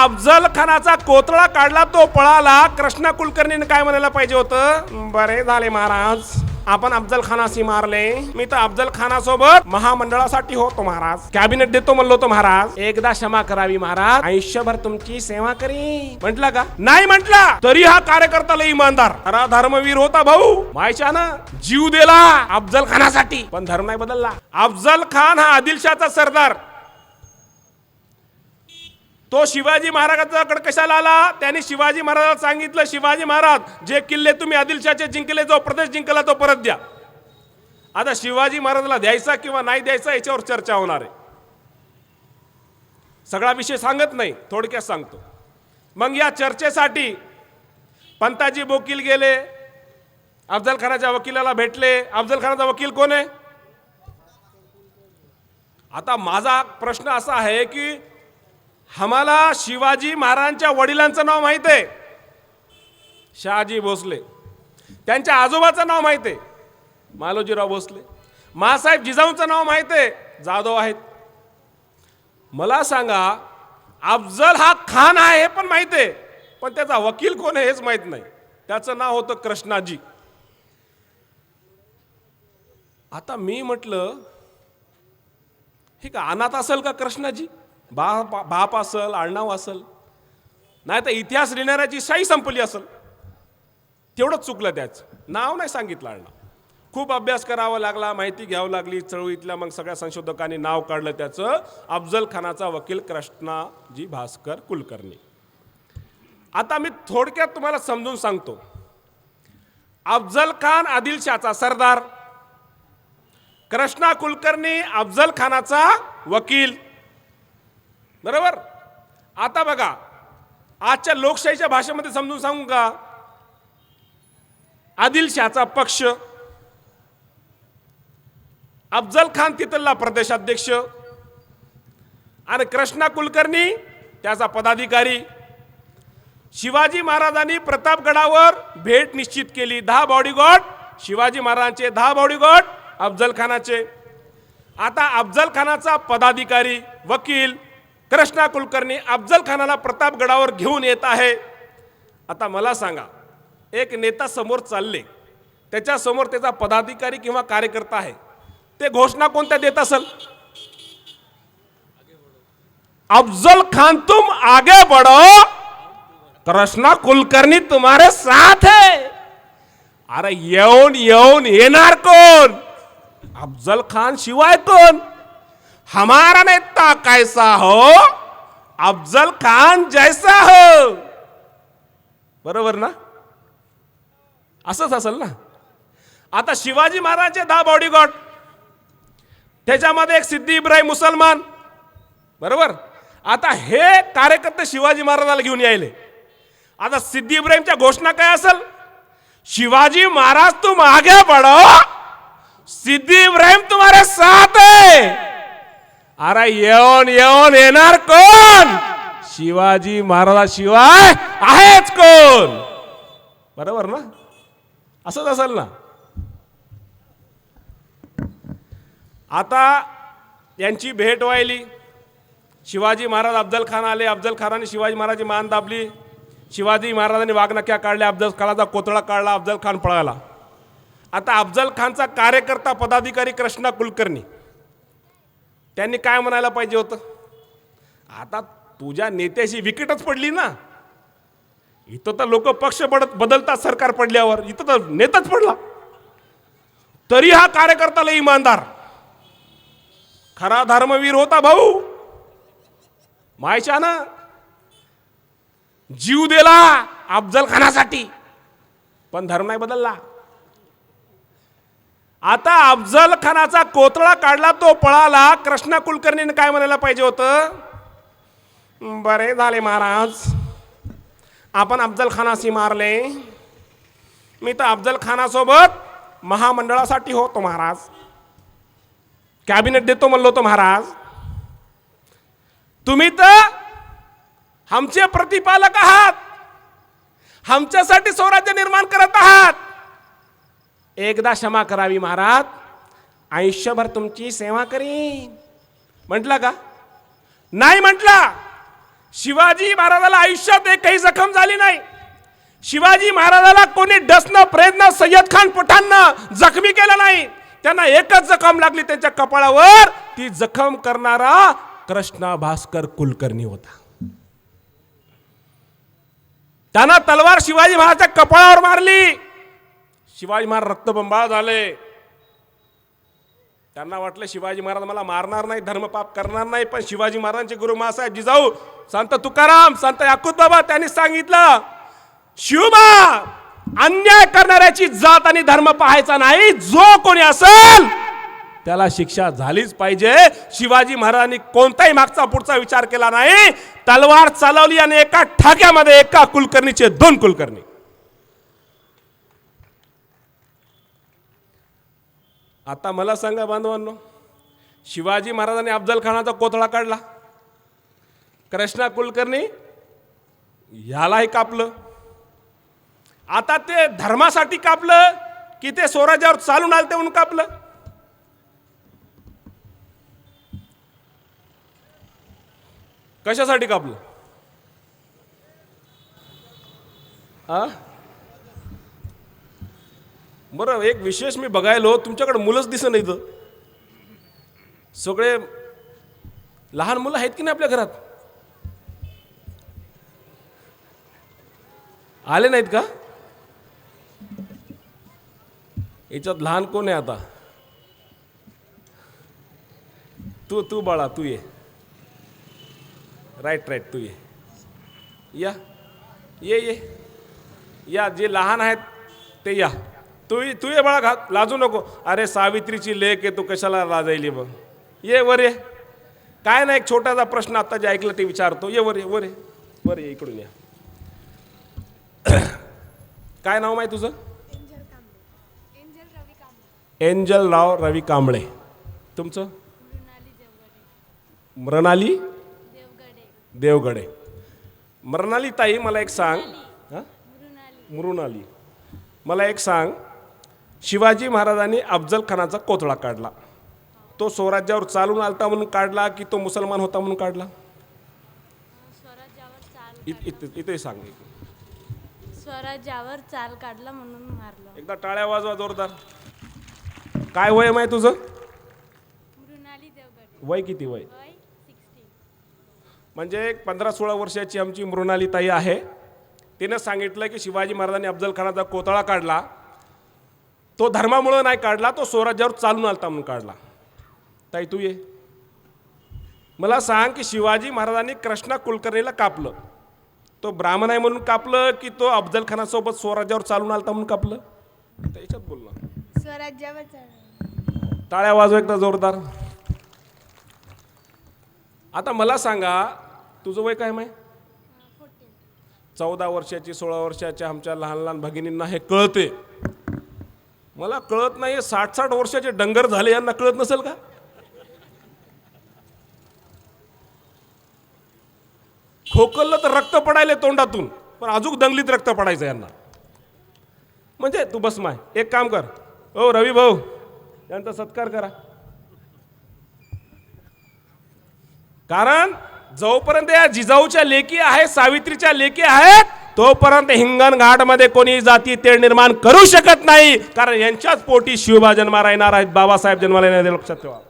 अफजल खानाचा कोतळा काढला तो पळाला. कृष्णा कुलकर्णीने काय म्हणायला पाहिजे होतं? बरे झाले महाराज. आपण अफजल खानाशी मारले. मी तर अफजल खानासोबत महामंडळासाठी होतो महाराज. कॅबिनेट देतो म्हणलो तो महाराज. एकदा क्षमा करावी महाराज. आयुष्यभर तुमची सेवा करी म्हटला का? नाही म्हटला. तरी हा कार्यकर्ता लय इमानदार. खरा धर्मवीर होता भाऊ. मायच्या ना जीव दिला अफजल खानासाठी पण धर्म नाही बदलला. अफजल खान हा आदिलशाहचा सरदार. तो शिवाजी महाराजांकडे कशाला आला? त्याने शिवाजी महाराजाला सांगितलं शिवाजी महाराज जे किल्ले तुम्ही आदिलशाचे जिंकले जो प्रदेश जिंकला तो परत द्या. आता शिवाजी महाराजाला द्यायचा किंवा नाही द्यायचा याच्यावर चर्चा होणार आहे. सगळा विषय सांगत नाही थोडक्यात सांगतो. मग या चर्चेसाठी पंताजी बोकील गेले अफजल खानाच्या वकिलाला भेटले. अफजल खानाचा वकील कोण आहे? आता माझा प्रश्न असा आहे की आम्हाला शिवाजी महाराजांच्या वडिलांचं नाव माहीत आहे. शहाजी भोसले. त्यांच्या आजोबाचं नाव माहीत आहे. मालोजीराव भोसले. मासाहेब जिजाऊंचं नाव माहीत आहे. जाधव आहेत. मला सांगा अफजल हा खान आहे हे पण माहीत आहे. पण त्याचा वकील कोण आहे हेच माहीत नाही. त्याचं नाव होतं कृष्णाजी. आता मी म्हटलं हे का अनाथ असेल का कृष्णाजी? बा बाप असल आडनाव असल. नाही तर इतिहास लिहिणाऱ्याची शाही संपली असल. तेवढंच चुकलं त्याचं. नाव नाही सांगितलं आडनाव. खूप अभ्यास करावा लागला माहिती घ्यावं लागली चळवळीतल्या मग सगळ्या संशोधकांनी नाव काढलं त्याचं. अफजल खानाचा वकील कृष्णाजी भास्कर कुलकर्णी. आता मी थोडक्यात तुम्हाला समजून सांगतो. अफजल खान आदिलशाचा सरदार. कृष्णा कुलकर्णी अफजल खानाचा वकील. बरोबर? आता बघा आजच्या लोकशाहीच्या भाषेमध्ये समजून सांगू का? आदिलशहाचा पक्ष अफजल खान तिथला प्रदेशाध्यक्ष आणि कृष्णा कुलकर्णी त्याचा पदाधिकारी. शिवाजी महाराजांनी प्रतापगडावर भेट निश्चित केली. दहा बॉडीगार्ड शिवाजी महाराजांचे दहा बॉडीगार्ड अफजल खानाचे. आता अफजल खानाचा पदाधिकारी वकील कृष्णा कुलकर्णी अफजल खानाला प्रतापगडावर घेऊन येत आहे. आता मला सांगा एक नेता समोर चालले त्याच्यासमोर त्याचा पदाधिकारी किंवा कार्यकर्ता आहे ते घोषणा कोणत्या देत असेल? अफजल खान तुम आगे बढ़ो कृष्णा कुलकर्णी तुम्हारे साथ है. अरे येऊन येऊन येणार कोण? अफजल खान शिवाय कोण? हमारा नेता कैसा हो? अफजल खान जैसा हो। बरोबर ना? असंच असेल ना? आता शिवाजी महाराजांचे दहा बॉडीगार्ड त्याच्यामध्ये एक सिद्धी इब्राहिम मुसलमान. बरोबर? आता हे कार्यकर्ते शिवाजी महाराजाला घेऊन यायले. आता सिद्धी इब्राहिमच्या घोषणा काय असेल? शिवाजी महाराज तू मागे पडो. सिद्धी इब्राहिम तुम्हारे साथ आहे. अरे येऊन येऊन येणार कोण? शिवाजी महाराजाशिवाय आहेच कोण? बरोबर ना? असंच असेल ना? आता यांची भेट व्हायली शिवाजी महाराज अफजल खान आले. अफजल खानाने शिवाजी महाराजांची मान दाबली. शिवाजी महाराजांनी वागनक्या काढल्या. अफजल खानाचा कोतळा काढला. अफजल खान पळाला. आता अफजल खानचा कार्यकर्ता पदाधिकारी कृष्णा कुलकर्णी. त्यांनी काय म्हणायला पाहिजे होतं? आता तुझ्या नेत्याशी विकेटच पडली ना. इथं तर लोक पक्ष पडत बदलतात सरकार पडल्यावर. इथं तर नेताच पडला. तरी हा कार्यकर्ताला इमानदार. खरा धर्मवीर होता भाऊ. मायच्या ना? जीव दिला अफजल खानासाठी पण धर्म नाही बदलला. आता अफजल खानाचा कोतळा काढला तो पळाला. कृष्णा कुलकर्णीने काय म्हणायला पाहिजे होतं? बरे झाले महाराज. आपण अफजल खानाशी मारले. मी तर अफजल खानासोबत महामंडळासाठी होतो महाराज. कॅबिनेट देतो म्हणलो होतो महाराज. तुम्ही तर आमचे प्रतिपालक आहात. आमच्यासाठी स्वराज्य निर्माण करत आहात. एकदा क्षमा करावी महाराज. आयुष्यभर तुमची सेवा करीन. म्हटलं का? नाही म्हटला. शिवाजी महाराजाला आयुष्यात एकही जखम झाली नाही. शिवाजी महाराजाला कोणी डसनं प्रयत्न सय्यद खान पठाणनं जखमी केलं नाही. त्यांना एकच जखम लागली त्यांच्या कपाळावर. ती जखम करणारा कृष्णा भास्कर कुलकर्णी होता. त्यांना तलवार शिवाजी महाराजांच्या कपाळावर मारली. शिवाजी महाराज रक्तबंबाळ झाले. त्यांना वाटलं शिवाजी महाराज मला मारणार नाही धर्मपाप करणार नाही पण शिवाजी महाराजांचे गुरु मासाहेब जिजाऊ संत तुकाराम संत याकूत बाबा त्यांनी सांगितलं शिवबा अन्याय करणाऱ्याची जात आणि धर्म पाहायचा नाही जो कोणी असेल त्याला शिक्षा झालीच पाहिजे. शिवाजी महाराजांनी कोणताही मागचा पुढचा विचार केला नाही. तलवार चालवली आणि एका ठाक्यामध्ये एका कुलकर्णीचे दोन कुलकर्णी. आता मला सांगा बांधवांनो शिवाजी महाराजांनी अफजल खानाचा कोथळा काढला. कृष्णा कुलकर्णी ह्यालाही कापलं. आता ते धर्मासाठी कापलं की ते स्वराज्यावर चालून आलं ते म्हणून कापलं. कशासाठी कापलं? आ? बरं एक विशेष मी बघायलो तुमच्याकडे मुलंच दिसत नाही इथं सगळे लहान मुलं आहेत की नाही आपल्या घरात? आले नाहीत का? याच्यात लहान कोण आहे आता? तू तू बाळा तू ये. राईट राईट तू ये. या. ये ये. या जे लहान आहेत ते या. तू तू ये बाळा घा लाजू नको. अरे सावित्रीची लेख आहे तू कशाला लाजायली बघ ये वर ये. काय नाही एक छोटासा प्रश्न आता जे ऐकलं ते विचारतो. ये वर ये वर ये. वर ये इकडून या. काय नाव माहिती तुझं? एंजल रवी राव कांबळे. तुमचं? मृणाली देवगडे. मृणाली? ताई मला एक सांग. हां? मृणाली. मला एक सांग. शिवाजी महाराजांनी अफजल खानाचा कोथळा काढला. तो स्वराज्यावर चालून आलता म्हणून काढला की तो मुसलमान होता म्हणून काढला? इथे सांग. स्वराज्यावर चाल काढला म्हणून मारलं. एकदा टाळ्या वाजवा जोरदार. काय वय माहिती तुझं? वय किती वय? म्हणजे एक पंधरा सोळा वर्षाची आमची मृणाली ताई आहे. तिनं सांगितलं की शिवाजी महाराजांनी अफजल खानाचा कोतळा काढला. तो धर्मामुळं नाही काढला तो स्वराज्यावर चालून आलता म्हणून काढला. ताई तू ये. मला सांग की शिवाजी महाराजांनी कृष्णा कुलकर्णीला कापलं. तो ब्राह्मण आहे म्हणून कापलं की तो अफजल खानासोबत स्वराज्यावर चालून आलता म्हणून कापलं? त्याच्यात बोल ना. स्वराज्यावर टाळ्या वाजव एकदा जोरदार. आता मला सांगा तुझं वय काय माय चौदा वर्षाची सोळा वर्षाच्या आमच्या लहान लहान भगिनींना हे कळते. मला कळत नाही साठ साठ वर्षाचे डंगर झाले यांना कळत नसेल का? खोकललं तर रक्त पडायले तोंडातून पण अजून दंगलीत रक्त पडायचं यांना. म्हणजे तू बस माय एक काम कर. ओ रवी भाऊ यांचा सत्कार करा. कारण जोपर्यंत या जिजाऊच्या लेकी आहेत सावित्रीच्या लेकी आहेत तोपर्यंत हिंगण घाटमध्ये कोणी जाती तेळ निर्माण करू शकत नाही. कारण यांच्याच पोटी शिवबा जन्माला येणार आहेत. बाबासाहेब जन्माला येणार लक्षात ठेवा.